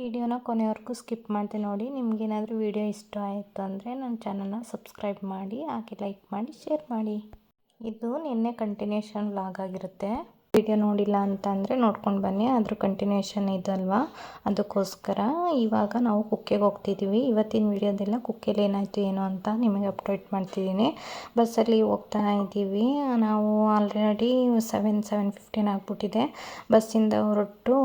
ವಿಡಿಯೋನ ಕೊನೆವರೆಗೂ ಸ್ಕಿಪ್ ಮಾಡಿದೆ ನೋಡಿ. ನಿಮಗೇನಾದರೂ ವಿಡಿಯೋ ಇಷ್ಟ ಆಯಿತು ಅಂದರೆ ನನ್ನ ಚಾನಲ್ನ ಸಬ್ಸ್ಕ್ರೈಬ್ ಮಾಡಿ, ಹಾಗೆ ಲೈಕ್ ಮಾಡಿ, ಶೇರ್ ಮಾಡಿ. ಇದು ನಿನ್ನೆ ಕಂಟಿನ್ಯೂಷನ್ ವ್ಲಾಗ್ ಆಗಿರುತ್ತೆ. ವಿಡಿಯೋ ನೋಡಿಲ್ಲ ಅಂತ ಅಂದರೆ ನೋಡ್ಕೊಂಡು ಬನ್ನಿ. ಅದ್ರ ಕಂಟಿನ್ಯೂಷನ್ ಇದಲ್ವಾ ಅದಕ್ಕೋಸ್ಕರ ಇವಾಗ ನಾವು ಕುಕ್ಕೆಗೆ ಹೋಗ್ತಿದ್ದೀವಿ ಇವತ್ತಿನ ವಿಡಿಯೋದೆಲ್ಲ ಕುಕ್ಕೆಲಿ ಏನಾಯಿತು, ಏನು ಅಂತ ನಿಮಗೆ ಅಪ್ಡೇಟ್ ಮಾಡ್ತಿದ್ದೀನಿ. ಬಸ್ಸಲ್ಲಿ ಹೋಗ್ತಾ ಇದ್ದೀವಿ ನಾವು ಆಲ್ರೆಡಿ ಸೆವೆನ್ ಸೆವೆನ್ ಫಿಫ್ಟೀನ್ ಆಗಿಬಿಟ್ಟಿದೆ. ಬಸ್ಸಿಂದ ಹೊರಟು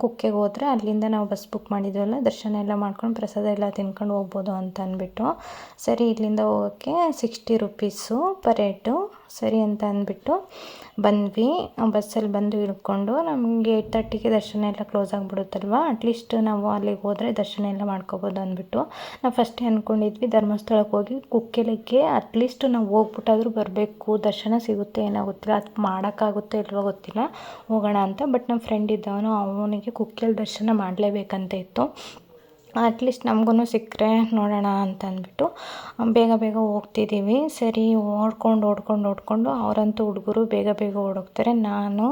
ಕುಕ್ಕೆಗೆ ಹೋದರೆ ಅಲ್ಲಿಂದ ನಾವು ಬಸ್ ಬುಕ್ ಮಾಡಿದ್ವಲ್ಲ, ದರ್ಶನ ಎಲ್ಲ ಮಾಡ್ಕೊಂಡು ಪ್ರಸಾದ ಎಲ್ಲ ತಿನ್ಕೊಂಡು ಹೋಗ್ಬೋದು ಅಂತ ಅಂದ್ಬಿಟ್ಟು. ಸರಿ, ಇಲ್ಲಿಂದ ಹೋಗೋಕ್ಕೆ ಸಿಕ್ಸ್ಟಿ ರುಪೀಸು ಪರ್ ಹೆಡ್ಡು ಸರಿ ಅಂತ ಅಂದ್ಬಿಟ್ಟು ಬಂದ್ವಿ. ಬಸ್ಸಲ್ಲಿ ಬಂದು ಇಳ್ಕೊಂಡು ನಮಗೆ ಏಯ್ಟ್ ತರ್ಟಿಗೆ ದರ್ಶನ ಎಲ್ಲ ಕ್ಲೋಸ್ ಆಗಿಬಿಡುತ್ತಲ್ವ? ಅಟ್ಲೀಸ್ಟ್ ನಾವು ಅಲ್ಲಿಗೆ ಹೋದರೆ ದರ್ಶನ ಎಲ್ಲ ಮಾಡ್ಕೋಬೋದು ಅಂದ್ಬಿಟ್ಟು ನಾವು ಫಸ್ಟೇ ಅಂದ್ಕೊಂಡಿದ್ವಿ ಧರ್ಮಸ್ಥಳಕ್ಕೆ ಹೋಗಿ ಕುಕ್ಕೆಲಕ್ಕೆ ಅಟ್ಲೀಸ್ಟ್ ನಾವು ಹೋಗ್ಬಿಟ್ಟಾದ್ರೂ ಬರಬೇಕು, ದರ್ಶನ ಸಿಗುತ್ತೆ ಏನೋ ಗೊತ್ತಿಲ್ಲ ಅದು ಮಾಡೋಕ್ಕಾಗುತ್ತೋ ಇಲ್ವೋ ಗೊತ್ತಿಲ್ಲ. ಹೋಗೋಣ ಅಂತ ಬಟ್ ನಮ್ಮ ಫ್ರೆಂಡ್ ಇದ್ದವನು ಅವನಿಗೆ ಕುಕ್ಕೆಲ್ ದರ್ಶನ ಮಾಡಲೇಬೇಕಂತ ಇತ್ತು. ಅಟ್ಲೀಸ್ಟ್ ನಮಗೂ ಸಿಕ್ಕರೆ ನೋಡೋಣ ಅಂತ ಅಂದ್ಬಿಟ್ಟು ಬೇಗ ಬೇಗ ಹೋಗ್ತಿದ್ದೀವಿ. ಸರಿ, ಓಡ್ಕೊಂಡು ಓಡ್ಕೊಂಡು ಓಡ್ಕೊಂಡು ಅವರಂತೂ ಹುಡುಗರು ಬೇಗ ಬೇಗ ಓಡೋಗ್ತಾರೆ. ನಾನು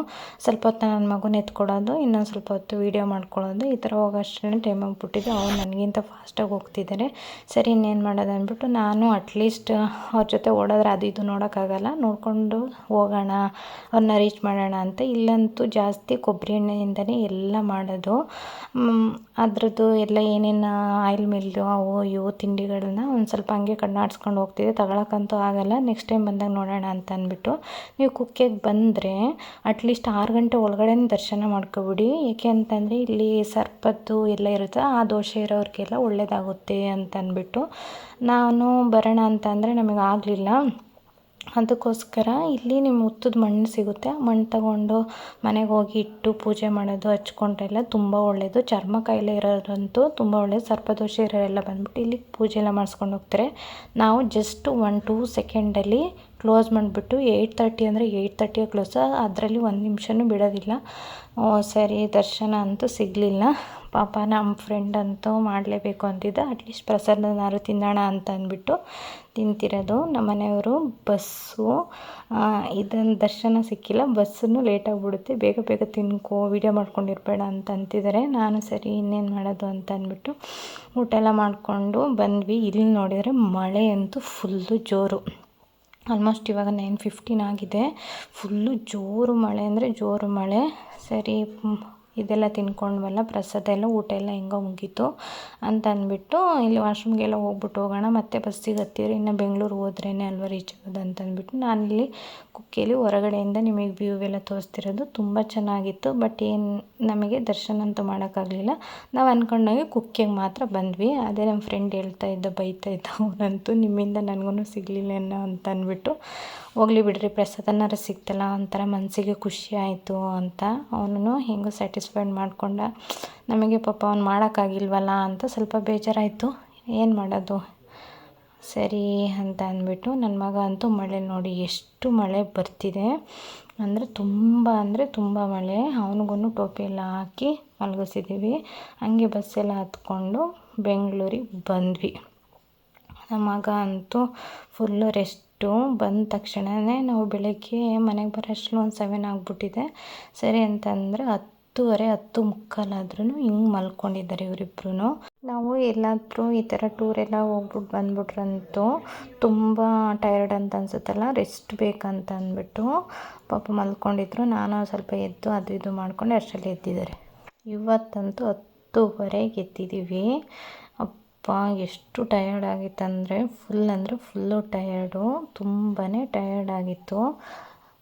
ಸ್ವಲ್ಪ ಹೊತ್ತು ನನ್ನ ಮಗುನ ಎತ್ಕೊಡೋದು, ಇನ್ನೊಂದು ಸ್ವಲ್ಪ ಹೊತ್ತು ವೀಡಿಯೋ ಮಾಡ್ಕೊಳ್ಳೋದು. ಈ ಥರ ಹೋಗೋಷ್ಟೇ ಟೈಮ್ ಆಗಿಬಿಟ್ಟಿದ್ದು ಅವ್ರು ನನಗಿಂತ ಫಾಸ್ಟಾಗಿ ಹೋಗ್ತಿದ್ದಾರೆ. ಸರಿ, ಇನ್ನೇನು ಮಾಡೋದು ಅಂದ್ಬಿಟ್ಟು ನಾನು ಅಟ್ಲೀಸ್ಟ್ ಅವ್ರ ಜೊತೆ ಓಡೋದ್ರೆ ಅದು ಇದು ನೋಡೋಕ್ಕಾಗಲ್ಲ. ನೋಡಿಕೊಂಡು ಹೋಗೋಣ ಅವ್ರನ್ನ ರೀಚ್ ಮಾಡೋಣ ಅಂತ. ಇಲ್ಲಂತೂ ಜಾಸ್ತಿ ಕೊಬ್ಬರಿ ಎಣ್ಣೆಯಿಂದಲೇ ಎಲ್ಲ ಮಾಡೋದು. ಅದರದ್ದು ಎಲ್ಲ ಏನೇನು ಆಯಿಲ್ ಮಿಲ್ಲು ಅವು ಇವು ತಿಂಡಿಗಳನ್ನ ಒಂದು ಸ್ವಲ್ಪ ಹಂಗೆ ಕಣ್ಣಾಡ್ಸ್ಕೊಂಡು ಹೋಗ್ತಿದ್ದೆ. ತಗೊಳಕ್ಕಂತೂ ಆಗಲ್ಲ. ನೆಕ್ಸ್ಟ್ ಟೈಮ್ ಬಂದಾಗ ನೋಡೋಣ ಅಂತ ಅಂದ್ಬಿಟ್ಟು. ನೀವು ಕುಕ್ಕೆಗೆ ಬಂದರೆ ಅಟ್ಲೀಸ್ಟ್ ಆರು ಗಂಟೆ ಒಳಗಡೆ ದರ್ಶನ ಮಾಡ್ಕೊಬಿಡಿ. ಏಕೆ ಅಂತಂದರೆ ಇಲ್ಲಿ ಸರ್ಪದ್ದು ಎಲ್ಲ ಇರುತ್ತೆ. ಆ ದೋಷ ಇರೋರಿಗೆಲ್ಲ ಒಳ್ಳೆಯದಾಗುತ್ತೆ ಅಂತ ಅಂದ್ಬಿಟ್ಟು. ನಾನು ಬರೋಣ ಅಂತಂದರೆ ನಮಗೆ ಆಗಲಿಲ್ಲ. ಅದಕ್ಕೋಸ್ಕರ ಇಲ್ಲಿ ನಿಮ್ಮ ಹುತ್ತದ ಮಣ್ಣು ಸಿಗುತ್ತೆ. ಮಣ್ಣು ತಗೊಂಡು ಮನೆಗೆ ಹೋಗಿ ಇಟ್ಟು ಪೂಜೆ ಮಾಡೋದು ಹಚ್ಕೊಂಡ್ರೆಲ್ಲ ತುಂಬ ಒಳ್ಳೆಯದು ಚರ್ಮ ಕಾಯಿಲೆ ಇರೋದಂತೂ ತುಂಬ ಒಳ್ಳೆಯದು ಸರ್ಪದೋಷ ಇರೋರೆಲ್ಲ ಬಂದ್ಬಿಟ್ಟು ಇಲ್ಲಿ ಪೂಜೆ ಎಲ್ಲ ಮಾಡಿಸ್ಕೊಂಡು ಹೋಗ್ತಾರೆ. ನಾವು ಜಸ್ಟ್ ಒನ್ ಟೂ ಸೆಕೆಂಡಲ್ಲಿ ಕ್ಲೋಸ್ ಮಾಡಿಬಿಟ್ಟು ಏಯ್ಟ್ ತರ್ಟಿ ಅಂದರೆ ಏಯ್ಟ್ ತರ್ಟಿಯ ಕ್ಲೋಸ್ ಅದರಲ್ಲಿ ಒಂದು ನಿಮಿಷನೂ ಬಿಡೋದಿಲ್ಲ. ಸರಿ, ದರ್ಶನ ಅಂತೂ ಸಿಗಲಿಲ್ಲ. ಪಾಪ ನಮ್ಮ ಫ್ರೆಂಡ್ ಅಂತೂ ಮಾಡಲೇಬೇಕು ಅಂತಿದ್ದ. ಅಟ್ಲೀಸ್ಟ್ ಪ್ರಸಾದನಾದ್ರು ತಿನ್ನೋಣ ಅಂತ ಅಂದ್ಬಿಟ್ಟು ತಿಂತಿರೋದು. ನಮ್ಮ ಮನೆಯವರು ಬಸ್ಸು ಇದನ್ನು ದರ್ಶನ ಸಿಕ್ಕಿಲ್ಲ. ಬಸ್ಸನ್ನು ಲೇಟಾಗಿಬಿಡುತ್ತೆ ಬೇಗ ಬೇಗ ತಿನ್ಕೋ ವೀಡಿಯೋ ಮಾಡ್ಕೊಂಡಿರ್ಬೇಡ ಅಂತ ಅಂತಿದ್ದಾರೆ ನಾನು ಸರಿ, ಇನ್ನೇನು ಮಾಡೋದು ಅಂತ ಅಂದ್ಬಿಟ್ಟು ಊಟ ಎಲ್ಲ ಮಾಡಿಕೊಂಡು ಬಂದ್ವಿ. ಇಲ್ಲಿ ನೋಡಿದರೆ ಮಳೆ ಅಂತೂ ಫುಲ್ಲು ಜೋರು. ಆಲ್ಮೋಸ್ಟ್ ಇವಾಗ ನೈನ್ ಫಿಫ್ಟೀನ್ ಆಗಿದೆ. ಫುಲ್ಲು ಜೋರು ಮಳೆ ಅಂದರೆ ಜೋರು ಮಳೆ. ಸರಿ ಇದೆಲ್ಲ ತಿನ್ಕೊಂಡ್ವಲ್ಲ, ಪ್ರಸಾದ ಎಲ್ಲ, ಊಟ ಎಲ್ಲ ಹೆಂಗೋ ಮುಗೀತು ಅಂತ ಅಂದ್ಬಿಟ್ಟು ಇಲ್ಲಿ ವಾಶ್ರೂಮ್ಗೆಲ್ಲ ಹೋಗ್ಬಿಟ್ಟು ಹೋಗೋಣ, ಮತ್ತೆ ಬಸ್ಸಿಗೆ ಹತ್ತಿರ ಇನ್ನು ಬೆಂಗಳೂರು ಹೋದ್ರೇ ಅಲ್ವ ರೀಚ್ ಆಗೋದು ಅಂತ ಅಂದ್ಬಿಟ್ಟು ನಾನಿಲ್ಲಿ ಕುಕ್ಕೇಲಿ ಹೊರಗಡೆಯಿಂದ ನಿಮಗೆ ವ್ಯೂ ಎಲ್ಲ ತೋರಿಸ್ತಿರೋದು ತುಂಬ ಚೆನ್ನಾಗಿತ್ತು ಬಟ್ ಏನು ನಮಗೆ ದರ್ಶನ ಅಂತೂ ಮಾಡೋಕ್ಕಾಗಲಿಲ್ಲ. ನಾವು ಅಂದ್ಕೊಂಡಾಗೆ ಕುಕ್ಕೆಗೆ ಮಾತ್ರ ಬಂದ್ವಿ. ಅದೇ ನಮ್ಮ ಫ್ರೆಂಡ್ ಹೇಳ್ತಾ ಇದ್ದ, ಬೈತಾ ಇದ್ದ ಅವನಂತೂ, ನಿಮ್ಮಿಂದ ನನಗೂ ಸಿಗಲಿಲ್ಲ ಅಂತ ಅಂದ್ಬಿಟ್ಟು ಹೋಗ್ಲಿ ಬಿಡ್ರಿ ಪ್ರಸಾದನಾರು ಸಿಕ್ತಲ್ಲ ಒಂಥರ ಮನಸ್ಸಿಗೆ ಖುಷಿ ಆಯಿತು ಅಂತ ಅವನು ಹೆಂಗೋ ಸ್ಯಾಟಿಸ್ಫೈಡ್ ಮಾಡಿಕೊಂಡ, ನಮಗೆ ಪಾಪ ಅವ್ನು ಮಾಡೋಕ್ಕಾಗಿಲ್ವಲ್ಲ ಅಂತ ಸ್ವಲ್ಪ ಬೇಜಾರಾಯಿತು, ಏನು ಮಾಡೋದು? ಸರಿ ಅಂತ ಅಂದ್ಬಿಟ್ಟು ನನ್ನ ಮಗ ಅಂತೂ ಮಳೆ ನೋಡಿ ಎಷ್ಟು ಮಳೆ ಬರ್ತಿದೆ. ಅಂದರೆ ತುಂಬ ಅಂದರೆ ತುಂಬ ಮಳೆ ಅವನಿಗೂ ಟೋಪಿ ಎಲ್ಲ ಹಾಕಿ ಮಲಗಿಸಿದ್ದೀವಿ ಹಂಗೆ ಬಸ್ಸೆಲ್ಲ ಹತ್ಕೊಂಡು ಬೆಂಗಳೂರಿಗೆ ಬಂದ್ವಿ. ನಮ್ಮ ಮಗ ಅಂತೂ ಫುಲ್ಲು ರೆಸ್ಟು ಬಂದ ತಕ್ಷಣವೇ ನಾವು ಬೆಳಗ್ಗೆ ಮನೆಗೆ ಬರೋಷ್ಟು ಒಂದು ಸೆವೆನ್ ಆಗಿಬಿಟ್ಟಿದೆ. ಸರಿ ಅಂತಂದರೆ ಹತ್ತುವರೆ, ಹತ್ತು ಮುಕ್ಕಾಲಾದ್ರೂ ಹಿಂಗೆ ಮಲ್ಕೊಂಡಿದ್ದಾರೆ ಇವರಿಬ್ರು ನಾವು ಎಲ್ಲಾದರೂ ಈ ಥರ ಟೂರೆಲ್ಲ ಹೋಗ್ಬಿಟ್ಟು ಬಂದ್ಬಿಟ್ರಂತೂ ತುಂಬ ಟಯರ್ಡ್ ಅಂತ ಅನ್ಸುತ್ತಲ್ಲ ರೆಸ್ಟ್ ಬೇಕಂತ ಅಂದ್ಬಿಟ್ಟು ಪಾಪ ಮಲ್ಕೊಂಡಿದ್ರು. ನಾನು ಸ್ವಲ್ಪ ಎದ್ದು ಅದು ಇದು ಮಾಡ್ಕೊಂಡು ಅಷ್ಟರಲ್ಲಿ ಎದ್ದಿದ್ದಾರೆ. ಇವತ್ತಂತೂ ಹತ್ತುವರೆಗೆ ಎದ್ದಿದ್ದೀವಿ. ಅಪ್ಪ, ಎಷ್ಟು ಟಯರ್ಡ್ ಆಗಿತ್ತಂದರೆ ಫುಲ್ ಅಂದರೆ ಫುಲ್ಲು ಟಯರ್ಡು ತುಂಬಾ ಟಯರ್ಡ್ ಆಗಿತ್ತು.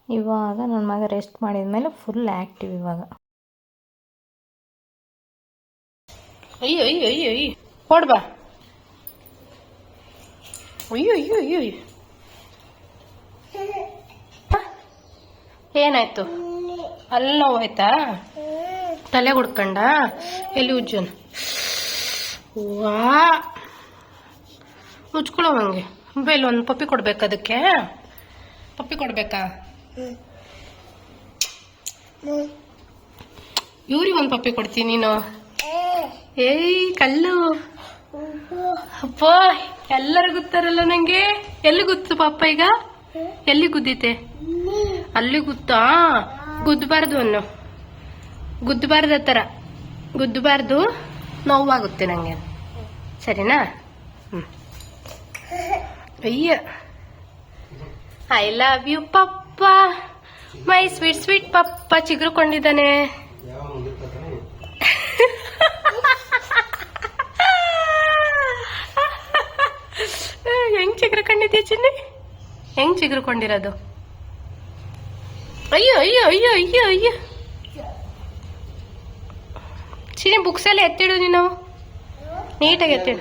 ಇವಾಗ ನನ್ನ ಮಗ ರೆಸ್ಟ್ ಮಾಡಿದ ಮೇಲೆ ಫುಲ್ ಆ್ಯಕ್ಟಿವ್ ಇವಾಗ. ಅಯ್ಯೋ ಅಯ್ಯೋ ಅಯ್ಯೋ ಅಯ್ಯೋ. ಹೊಡ್ಬಾ ಅಯ್ಯೋ ಅಯ್ಯೋ ಅಯ್ಯೋ ಅಯ್ಯೋ. ಏನಾಯ್ತು? ಅಲ್ಲಿ ನೋವಾಯ್ತಾ ತಲೆ ಹುಡ್ಕಂಡ ಎಲ್ಲಿ ಉಜ್ಜನ್? ವಾ ಮುಚ್ಕೊಳ್ಳೋ ಹಂಗೆ. ಬೇಲ್ ಒಂದು ಪಪ್ಪಿ ಕೊಡ್ಬೇಕು ಅದಕ್ಕೆ. ಪಪ್ಪಿ ಕೊಡ್ಬೇಕಾ? ಇವ್ರಿಗೆ ಒಂದು ಪಪ್ಪಿ ಕೊಡ್ತೀನಿ ನೀನು. ಏಯ್, ಕಲ್ಲು. ಅಪ್ಪ, ಎಲ್ಲರೂ ಗೊತ್ತಾರಲ್ಲ ನಂಗೆ? ಎಲ್ಲಿ ಗೊತ್ತು ಪಾಪ ಈಗ? ಎಲ್ಲಿ ಗುದ್ದಿತೆ ಅಲ್ಲಿ ಗುತ್ತಾ? ಗುದ್ದಬಾರ್ದು ಅನ್ನು. ಗುದ್ದಬಾರ್ದು ಆ ಥರ ಗುದ್ದಬಾರ್ದು ನೋವಾಗುತ್ತೆ ನನಗೆ ಸರಿನಾ? ಹ್ಞೂ ಅಯ್ಯ. ಐ ಲವ್ ಯು ಪಪ್ಪ. ಮೈ ಸ್ವೀಟ್ ಸ್ವೀಟ್ ಪಪ್ಪ ಚಿಗುರುಕೊಂಡಿದ್ದಾನೆ. ಹೆಂಗ್ ಚಿಗುರುಕೊಂಡಿದ್ಯಾ ಚಿನ್ನಿ? ಹೆಂಗ್ ಚಿಗುರುಕೊಂಡಿರೋದು? ಅಯ್ಯೋ ಅಯ್ಯೋ ಅಯ್ಯೋ ಅಯ್ಯೋ ಅಯ್ಯೋ. ಚಿನ್ನಿ ಬುಕ್ಸ್ ಎಲ್ಲ ಎತ್ತಿಡು ನೀನು? ನೀಟಾಗಿ ಎತ್ತಿಡು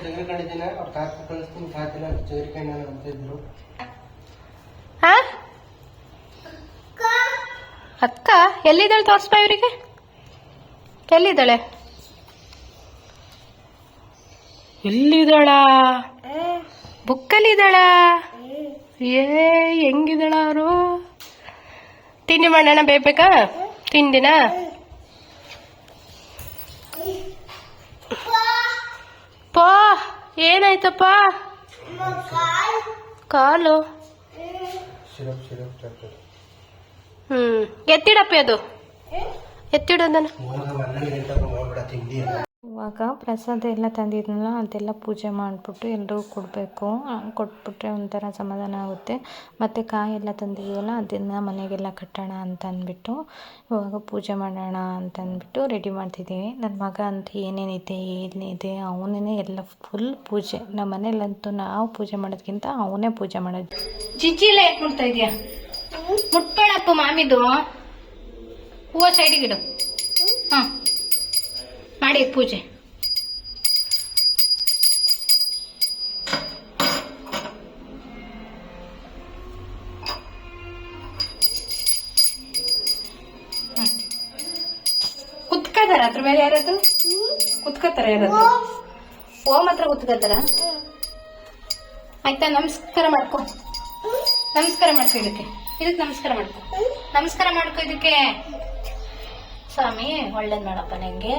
ಹಾ? ಅಕ್ಕ ಎಲ್ಲಿದ್ದಾಳೆ ತೋರಿಸ್ಬಾ ಇವರಿಗೆ? ಎಲ್ಲಿದ್ದಾಳೆ? ಎಲ್ಲಿದ್ದಾಳ? ಬುಕ್ಕಲ್ಲಿದ್ದಾಳ? ಏ ಹೆಂಗಿದ್ದಾಳ ಅವರು? ತಿಂಡಿ ಮಾಡೋಣ ಬೇಬೇಕಾ? ತಿಂಡಿನಾ? ಪಾ ಏನಾಯ್ತಪ್ಪ ಕಾಲು ಸಿರಪ್ ಸಿರಪ್ ಚಾಕ್ಲೇಟ್ ಹ್ಮ್ ಎತ್ತಿಡಪ್ಪಿ ಅದು ಎತ್ತಿಡೋದನ್ನ ಇವಾಗ ಪ್ರಸಾದ ಎಲ್ಲ ತಂದಿದ್ನಲ್ಲ, ಅದೆಲ್ಲ ಪೂಜೆ ಮಾಡಿಬಿಟ್ಟು ಎಲ್ಲರಿಗೂ ಕೊಡಬೇಕು. ಕೊಟ್ಬಿಟ್ರೆ ಒಂಥರ ಸಮಾಧಾನ ಆಗುತ್ತೆ. ಮತ್ತು ಕಾಯೆಲ್ಲ ತಂದಿದ್ದೀವಲ್ಲ ಅದನ್ನು ಮನೆಗೆಲ್ಲ ಕಟ್ಟೋಣ ಅಂತ ಅಂದ್ಬಿಟ್ಟು, ಇವಾಗ ಪೂಜೆ ಮಾಡೋಣ ಅಂತ ಅಂದ್ಬಿಟ್ಟು ರೆಡಿ ಮಾಡ್ತಿದ್ದೀವಿ. ನನ್ನ ಮಗ ಅಂತ ಏನೇನಿದೆ ಏನಿದೆ ಅವನೇ ಎಲ್ಲ ಫುಲ್ ಪೂಜೆ. ನಮ್ಮ ಮನೇಲಂತೂ ನಾವು ಪೂಜೆ ಮಾಡೋದಕ್ಕಿಂತ ಅವನೇ ಪೂಜೆ ಮಾಡೋದು. ಜಿಜ್ಜಿಲ್ಲ ಯಾಕೆ ಮುಟ್ತಾ ಇದೆಯಾ? ಮುಟ್ಬೇಡಪ್ಪ ಮಾಮಿದು. ಹೂವು ಸೈಡಿಗಿಡು ಹಾ ಮಾಡಿ ಪೂಜೆ. ಕುತ್ಕೋತಾರ ಅದ್ರ ಮೇಲೆ ಯಾರಾದ್ರು ಕುತ್ಕೋತಾರ ಯಾರಾದ್ರು ಓಮ್ ಹತ್ರ ಕುತ್ಕೋತಾರ? ಆಯ್ತಾ, ನಮಸ್ಕಾರ ಮಾಡ್ಕೊ. ನಮಸ್ಕಾರ ಮಾಡ್ಕೊ ಇದಕ್ಕೆ. ಇದಕ್ಕೆ ನಮಸ್ಕಾರ ಮಾಡ್ಕೊ. ನಮಸ್ಕಾರ ಮಾಡ್ಕೊ ಇದಕ್ಕೆ. ಸ್ವಾಮಿ, ಒಳ್ಳೇದ್ ಮಾಡಪ್ಪ ನಂಗೆ.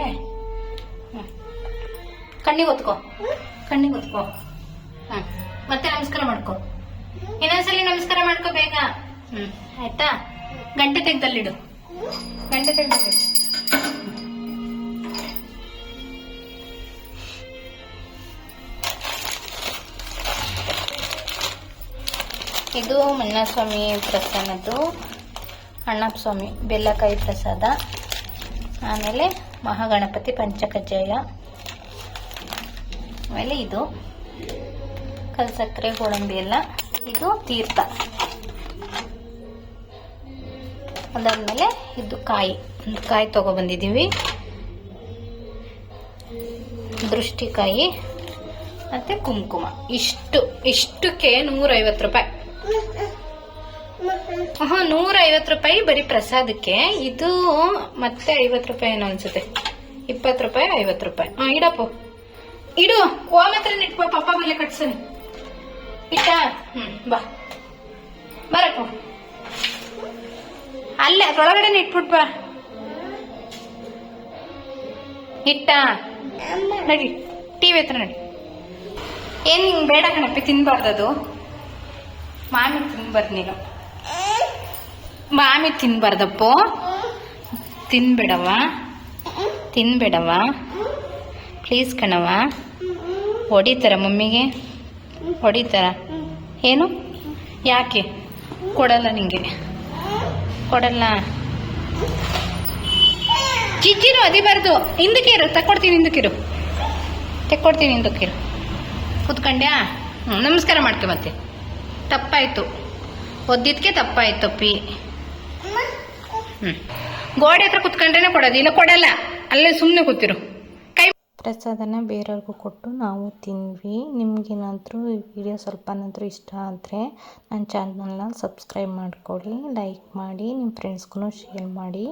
ಕಣ್ಣಿಗೆ ಒತ್ಕೋ. ಕಣ್ಣಿಗೆ ಒತ್ಕೋ. ಹ್ಮ್. ಮತ್ತೆ ನಮಸ್ಕಾರ ಮಾಡ್ಕೋ. ಇನ್ನೊಂದ್ಸಲಿ ನಮಸ್ಕಾರ ಮಾಡ್ಕೋ ಬೇಗ. ಹ್ಮ್. ಆಯ್ತಾ? ಗಂಟೆ ತೆಗ್ದಲ್ಲಿಡು. ಗಂಟೆ ತೆಗ್ದಲ್ಲಿಡು. ಇದು ಮನ್ನಸ್ವಾಮಿ ಪ್ರಸನ್ನದ್ದು ಅಣ್ಣಪ್ಪ ಸ್ವಾಮಿ, ಬೆಲ್ಲಕಾಯಿ ಪ್ರಸಾದ. ಆಮೇಲೆ ಮಹಾಗಣಪತಿ ಪಂಚಕಜ್ಜಾಯ ಆಮೇಲೆ ಇದು ಕಲ್ಸಕ್ಕರೆ ಗೋಡಂಬಿ ಎಲ್ಲ. ಇದು ತೀರ್ಥ. ಅದಾದ್ಮೇಲೆ ಇದು ಕಾಯಿ. ಒಂದು ಕಾಯಿ ತಗೊಬಂದಿದ್ದೀವಿ ದೃಷ್ಟಿಕಾಯಿ ಮತ್ತೆ ಕುಂಕುಮ. ಇಷ್ಟು, ಇಷ್ಟಕ್ಕೆ ನೂರೈವತ್ತು ರೂಪಾಯಿ. ಹಾ ನೂರ ಐವತ್ತು ರೂಪಾಯಿ ಬರೀ ಪ್ರಸಾದಕ್ಕೆ. ಇದು ಮತ್ತೆ ಐವತ್ತು ರೂಪಾಯಿ ಏನೋ ಅನ್ಸುತ್ತೆ. ಇಪ್ಪತ್ತು ರೂಪಾಯಿ, ಐವತ್ತು ರೂಪಾಯಿ. ಹಾ, ಇಡಪ್ಪ. ಇಡು, ಓಮ್ ಹತ್ರ ಇಟ್ಕೋ ಪಪ್ಪ ಮೇಲೆ ಕಟ್ಸನಿ ಇಟ್ಟ? ಹ್ಮ್, ಬಾ. ಬರಪ್ಪ. ಅಲ್ಲೇ, ಅದ್ರೊಳಗಡೆ ಇಟ್ಬಿಟ್ ಬಾ. ಇಟ್ಟ? ನಡಿ ಟಿವಿ ಹತ್ರ ನಡಿ. ಏನ್ ನಿಂಗೆ ಬೇಡ ಕಣಪ್ಪಿ ತಿನ್ಬಾರ್ದದು ಮಾಮಿ ತಿನ್ಬಾರ್ದು ನೀನು. ಮಾಮಿ ತಿನ್ಬಾರ್ದಪ್ಪು. ತಿನ್ಬೇಡವ? ತಿನ್ಬೇಡವ? ಪ್ಲೀಸ್ ಕಣವ ಹೊಡಿತಾರ ಮಮ್ಮಿಗೆ? ಹೊಡಿತಾರ? ಏನು? ಯಾಕೆ? ಕೊಡಲ್ಲ ನಿಂಗೆ. ಕೊಡಲ್ಲ. ಜಿಜ್ಜಿರು ಅದಿಬಾರ್ದು ಹಿಂದಕ್ಕೆ ಇರು, ತಕ್ಕೊಡ್ತೀನಿ ಹಿಂದಕ್ಕಿರು ತೆಕ್ಕೊಡ್ತೀನಿ ಹಿಂದಕ್ಕಿರು ಕೂತ್ಕೊಂಡ್ಯಾ? ನಮಸ್ಕಾರ ಮಾಡ್ಕೆ ಮತ್ತೆ. ತಪ್ಪಾಯ್ತು. ಒದ್ದಿದ್ಕೆ ತಪ್ಪಾಯ್ತು ಪಿ ಹ್ಞೂ ಗೋಡೆ ಹತ್ರ ಕುತ್ಕೊಂಡ್ರೇನೆ ಕೊಡೋದು, ಇಲ್ಲ ಕೊಡಲ್ಲ, ಅಲ್ಲೇ ಸುಮ್ಮನೆ ಕೂತಿರು. ಕೈ ಪ್ರಸಾದನ ಬೇರೆಯವ್ರಿಗೂ ಕೊಟ್ಟು ನಾವು ತಿಂದ್ವಿ. ನಿಮಗೇನಾದರೂ ಈ ವಿಡಿಯೋ ಸ್ವಲ್ಪನಾದರೂ ಇಷ್ಟ ಆದರೆ ನನ್ನ ಚಾನಲ್ನ ಸಬ್ಸ್ಕ್ರೈಬ್ ಮಾಡ್ಕೊಳ್ಳಿ, ಲೈಕ್ ಮಾಡಿ, ನಿಮ್ಮ ಫ್ರೆಂಡ್ಸ್ಗೂ ಶೇರ್ ಮಾಡಿ.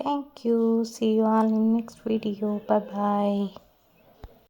Thank you. See you all in next video bye